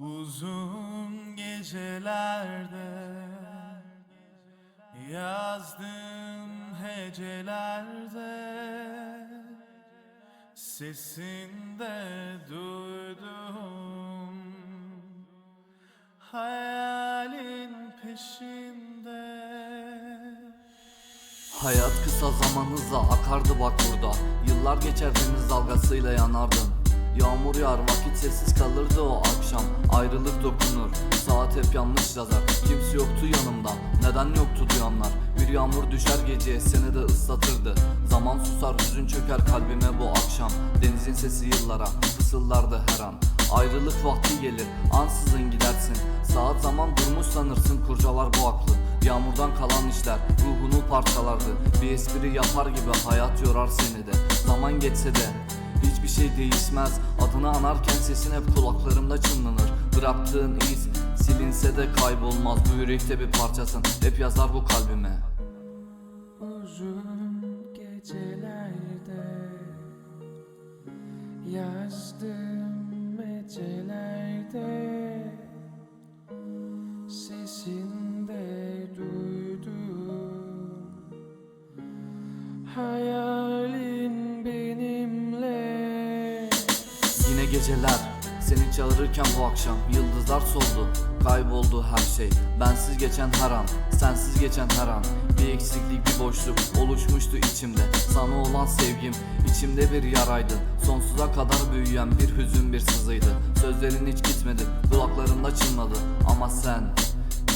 Uzun gecelerde Yazdım hecelerde Sesinde duydum Hayalin peşinde. Hayat kısa zaman hızla akardı bak burada. Yıllar geçer deniz dalgasıyla yanardın Yağmur yağar vakit sessiz kalırdı o akşam. Ayrılık dokunur saat hep yanlış yazar. Kimse yoktu yanımda neden yoktu duyanlar? Bir yağmur düşer geceye seni de ıslatırdı. Zaman susar hüzün çöker kalbime bu akşam. Denizin sesi yıllara fısıldardı her an. Ayrılık vakti gelir ansızın gidersin. Saat zaman durmuş sanırsın kurcalar bu aklı. Yağmurdan kalan işler ruhunu parçalardı. Bir espri yapar gibi hayat yorar seni de. Zaman geçse de şey değişmez. Adını anarken sesin hep kulaklarımda çınlanır. Bıraktığın iz silinse de kaybolmaz. Bu yürekte bir parçasın. Hep yazar bu kalbime. Uzun gecelerde Yazdım mecelerde Sesinde duydum Hayalin geceler. Seni çağırırken bu akşam Yıldızlar soldu kayboldu her şey. Bensiz geçen her an sensiz geçen her an. Bir eksiklik bir boşluk oluşmuştu içimde. Sana olan sevgim içimde bir yaraydı. Sonsuza kadar büyüyen bir hüzün bir sızıydı. Sözlerin hiç gitmedi kulaklarımda çınladı. Ama sen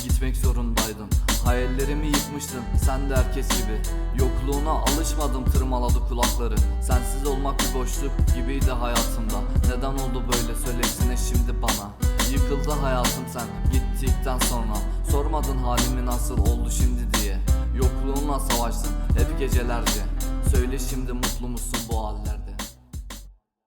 gitmek zorundaydın Hayallerimi yıkmıştın sen de herkes gibi. Yokluğuna alışmadım tırmaladı kulakları. Sensiz olmak bir boşluk gibiydi hayatımda. Neden oldu böyle söylesene şimdi bana? Yıkıldı hayatım sen gittikten sonra. Sormadın halimi nasıl oldu şimdi diye. Yokluğunla savaştım hep gecelerce. Söyle şimdi mutlu musun